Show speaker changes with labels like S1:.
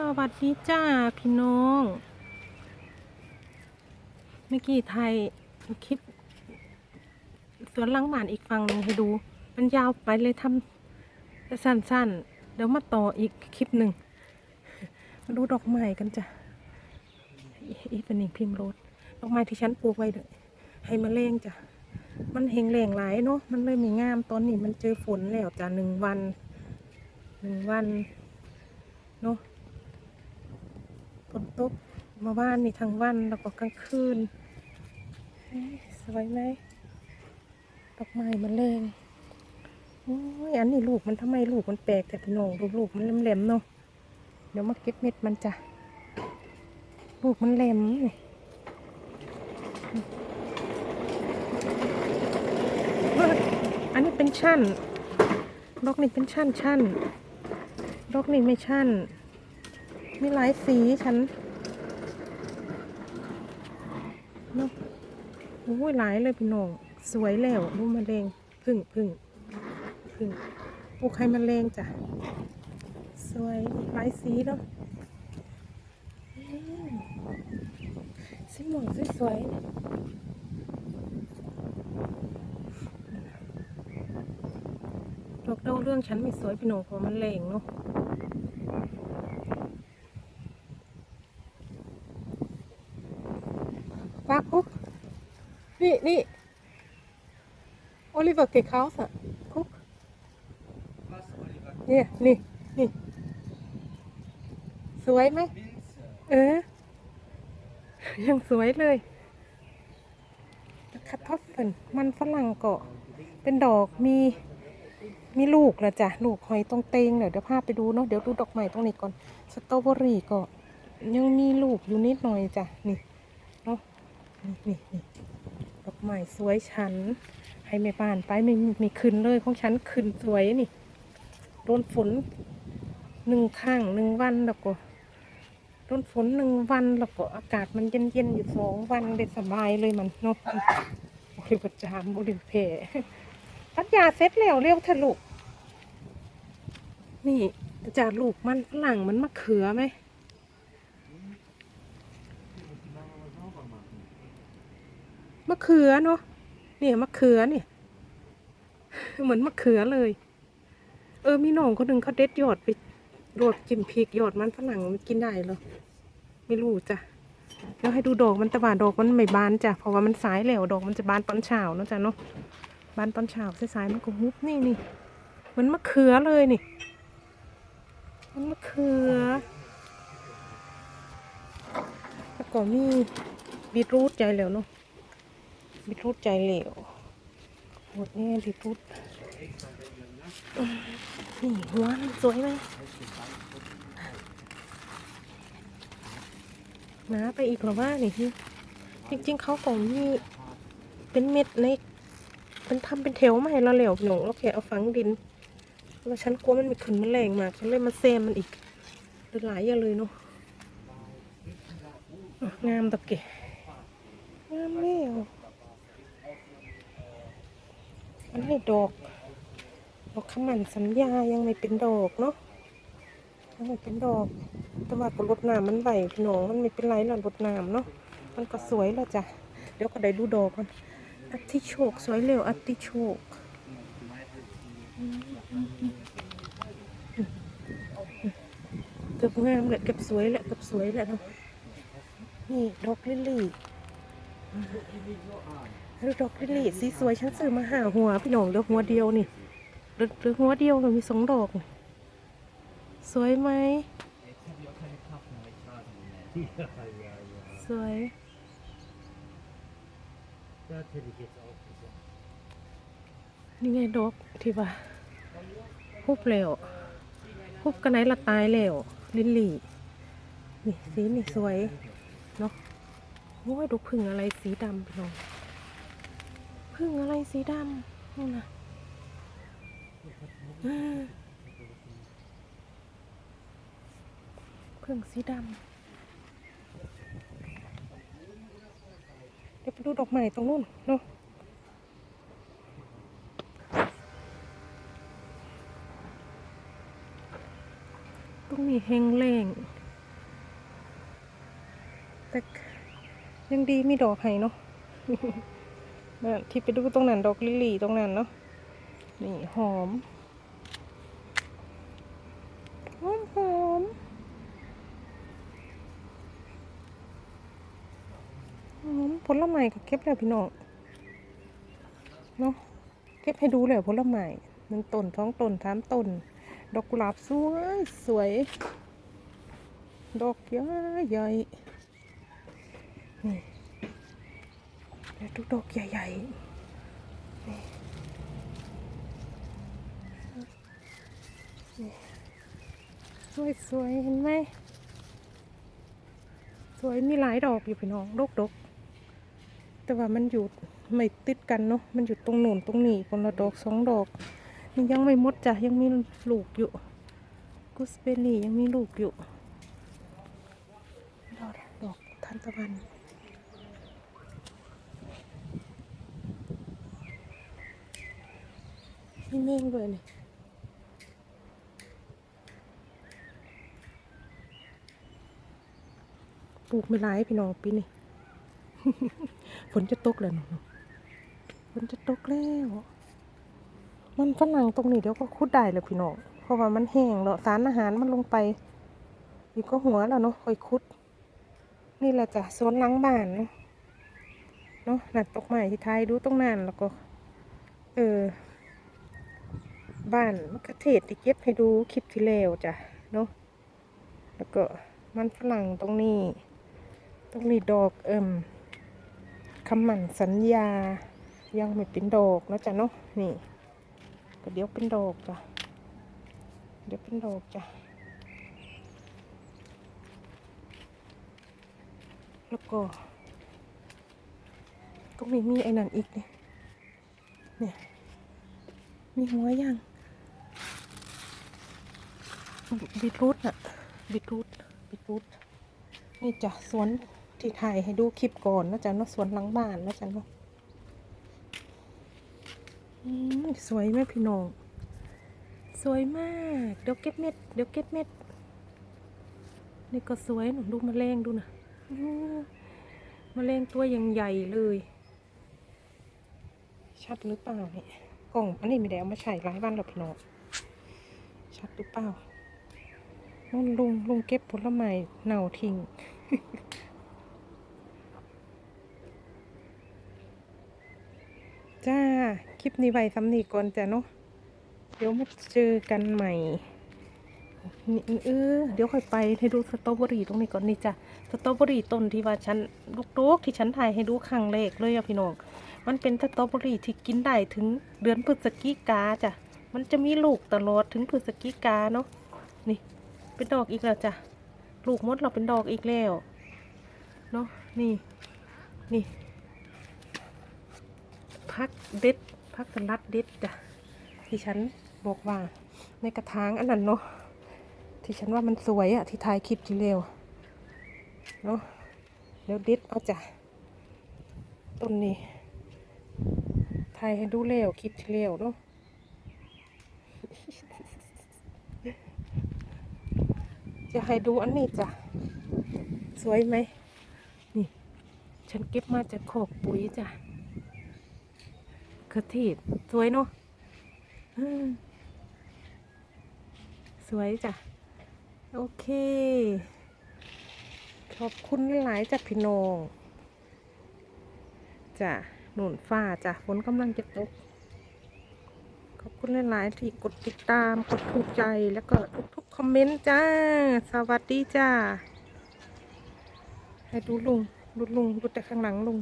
S1: สวัสดีจ้าพี่น้อง เมื่อกี้ไทยคลิปสวนลังบ้านอีกฝั่งหนึ่งให้ดู มันยาวไปเลยทำสั้นๆ เดี๋ยวมาต่ออีกคลิปหนึ่ง มาดูดอกไม้กันจ้ะอีอีเป็นหนึ่งพิมพ์รถดอกไม้ที่ฉันปลูกไว้ให้มาเล่งจ้ะ มันเฮงแรงหลายเนาะ มันเลยม่งามตอนนี้มันเจอฝนแล้วจ้ะหนึ่งวัน หนึ่งวันเนาะ ตกมาบ้านนี่ทั้งวันแล้วก็กลางคืนเฮ้ยสวยไหมดอกไม้มันแรงโอ้ยอันนี้ลูกมันทำไมลูกมันแปลกแต่พี่น้องดูลูกมันแหลมๆเนาะเดี๋ยวมาเก็บเม็ดมันจ้ะลูกมันแหลมนี่เฮ้ยอันนี้เป็นชั้นดอกนี่เป็นชั้นชั้นดอกนี่ไม่ชั่นมีหลายสีฉันเนาะ โอ้ยหลายเลยพี่น้องสวยแล้วดูมะเร็งพึ่งพึ่งพึ่งปลูกให้มะเร็งจ้ะสวยหลายสีเนาะอืมสีม่วงสวยๆเนี่ยดอกดาวเรื่องฉันไม่สวยพี่น้องเพราะมันแรงเนาะ ปาคุก นี่นี่โอลิเวอร์เกคาส์อะคุกเนี่ยนี่นี่สวยไหมเออ ยังสวยเลยคัตทอฟเฟิลมันฝรั่งเกาะ เป็นดอกมีมีลูกแล้วจ้ะ ลูกหอยตรงเตงเดี๋ยวเดี๋ยวพาไปดูเนาะเดี๋ยวดูดอกใหม่ตรงนี้ก่อน สตรอเบอรี่ก็ยังมีลูกอยู่นิดหน่อยจ้ะ นี่เนาะนี่นี่ นี่ดอกไม้สวยฉัน ให้แม่บ้านไปไม่ม่ขึ้นเลยของฉันขึ้นสวยนี่โดนฝนหนึ่งข้างหนึ่งวันแล้วก็โดนฝนหนึ่งวันแล้วก็อากาศมันเย็นเย็นๆอยู่สองวันได้สบายเลยมันเนาะบริประจามบริเพตัดยาเสร็จแล้วเร็วเถอะลูกนี่จากลูกมันฝรั่งมันมะเขือไหม มะเขือเนาะเนี่ยมะเขือเนี่ย เหมือนมะเขือเลย เออมีน้องคนหนึ่งเขาเด็ดยอดไปโดดจิ้มพริกยอดมันฝรั่งมันกินได้เหรอไม่รู้จ้ะเดี๋ยวให้ดูดอกมันต่ว่าดอกมันไม่บานจ้ะเพราะว่ามันสายแล้วดอกมันจะบานตอนเช้าเนาะจ้ะเนาะบานตอนเช้าสายๆมันก็ฮุบนี่นี่เหมือนมะเขือเลยนี่มันมะเขือแล้วก็มีบีทรูทใจแล้วเนาะ บีทรูทใจเหลวหมดนี่บีทรูทอืมนี่หัวมันสวยไหมหนาไปอีกหรอว่านี่พี่จริง ๆเขาของนี่เป็นเม็ดในเป็นทำเป็นแถวมาให้เราเหลวหนูแล้วแค่เอาฝังดินแล้วฉันกลัวมันม่ขึ้นมันแรงมากฉันเลยมาเซมมันอีกหลายอย่างเลยเนาะงามตะเกะงามแล้ว อันนี้ดอกดอกขมันสัญญายังไม่เป็นดอกเนาะยังไม่เป็นดอก แต่ว่าก็รดน้ำมันไหวพี่น้องมันไม่เป็นไรหรอกรดน้ำเนาะมันก็สวยแล้วจ้ะเดี๋ยวก็ได้ดูดอกมันอาติโชกสวยเร็วอาติโชกเกือบงามเลยเกือบสวยแหละเกือบสวยแหละเนาะนี่ดอกลิลลี่ ล้วดอกลิลลี่สีสวยฉันซื้อมาหาหัว พี่น้องเหลือหัวเดียวนี่เหลือเหลือหัวเดียวมันมีสองดอกนี่สวยไหมสวย
S2: Da hätte ich jetzt auch gesagt.
S1: นี่ไงดอกที่ว่าฮุบแล้วฮุบกันไหนละตายแล้วลิลลี่ นี่สีนี่สวย เนาะโอ้ยดอกพึ่งอะไรสีดำพี่น้อง พึ่งอะไรสีดำนี่นะพึ่งสีดำเดี๋ยวไปดูดอกใหม่ตรงนู้นเนาะตรงนี้แห้งแล้งแต่ยังดีมีดอกให้เนาะ ที่ไปดูตรงนั้นดอกลิลี่ตรงนั้นเนาะนี่หอมหอมหอมหอมผลไม้ก็เก็บแล้วพี่น้องเนาะเก็บให้ดูเลยผลไม้หนึ่งต้นท้องต้นสามต้นดอกกุหลาบสวยสวย ดอกใหญ่ใหญ่นี่ แล้วทุกดอกใหญ่ๆนี่นี่สวยสวยเห็นไหมสวยมีหลายดอกอยู่พี่น้องดกดกแต่ว่ามันอยู่ไม่ติดกันเนาะมันอยู่ตรงหนุนตรงนี้คนละดอกสองดอกมันยังไม่มดจ้ะยังมีลูกอยู่กุสเบอรี่ยังมีลูกอยู่ดอกดอกทานตะวัน มีเมฆด้วยนี่ปลูกไม่ร้ายพี่น้องปีนี้ฝนจะตกแล้วหนูฝนจะตกแล้ว มันฝรั่งตรงนี้เดี๋ยวก็คุดได้เลยพี่น้องเพราะว่ามันแห้งแล้วสารอาหารมันลงไปอยู่ก็หัวแล้วเนาะคอยคุด นี่แหละจ้ะโซนหล้างบ้านเนาะเนาะนัดตกใหม่ที่ไทยดูตรงนั้นแล้วก็ เออ บ้านมะเขือเทศที่เก็บให้ดูคลิปที่แล้วจ้ะเนาะแล้วก็มันฝรั่งตรงนี้ตรงนี้ดอกเอิ่มคำมันสัญญา ยังไม่เป็นดอกนะจ๊ะเนาะนี่ก็เดี๋ยวเป็นดอกจ้ะเดี๋ยวเป็นดอกจ้ะแล้วก็ตรงนี้มีไอ้นั่นอีกเนี่ยเนี่ยมีหัวยัง บีทรูทอะบีทรูทบีทรูทนี่จ้ะสวนที่ถ่ายให้ดูคลิปก่อนนะจ๊ะเนาะสวนหลังบ้านนะจ๊ะเนาะอืมสวยไหมพี่น้อง สวยมาก เดี๋ยวเก็บเม็ด เดี๋ยวเก็บเม็ด นี่ก็สวยหนูดูมแมลงดูนะอื้อแมลงตัวยังใหญ่เลย ชัดหรือเปล่าเนี่ยกล่องอันนี้ไม่ได้เอามาใช้หลายวันแล้วพี่น้อง ชัดหรือเปล่า นู่นลุงลุงเก็บผลไม้เน่าทิ้งจ้า คลิปนี้ไว้สำนีก่อนจ้ะเนาะเดี๋ยวมาเจอกันใหม่นี่เออเดี๋ยวค่อยไปให้ดูสตรอเบอรี่ตรงนี้ก่อนนี่จ้ะสตรอเบอรี่ต้นที่ว่าฉันลูกๆที่ฉันถ่ายให้ดูครั้งแรกเลยอะพี่น้องมันเป็นสตรอเบอรี่ที่กินได้ถึงเดือนพฤศจิกาจ้ะมันจะมีลูกตลอดถึงพฤศจิกาเนาะนี่ เป็นดอกอีกแล้วจ้ะลูกมดเราเป็นดอกอีกแล้วเนาะนี่นี่พักเด็ดพักสลัดเด็ดจ้ะที่ฉันบอกว่าในกระถางอันนั้นเนาะที่ฉันว่ามันสวยอะที่ถ่ายคลิปที่เร็วเนาะเดี๋ยวเด็ดเอาจ้ะต้นนี้ถ่ายให้ดูเร็วคลิปที่เร็วเนาะ จะให้ดูอันนี้จ้ะ สวยไหม นี่ ฉันเก็บมาจากโขกปุ๋ยจ้ะกระเทีดสวยเนาะสวยจ้ะ โอเค ขอบคุณหลายจากพี่น้องจ้ะหนุนฟ้าจ้ะฝนกำลังจะตก ขอบคุณหลาย ๆ ที่กดติดตาม กดถูกใจแล้วก็ทุกๆ คอมเมนต์จ้า สวัสดีจ้า ให้ดูลุง ดูลุง ดูแต่ข้างหลังลุง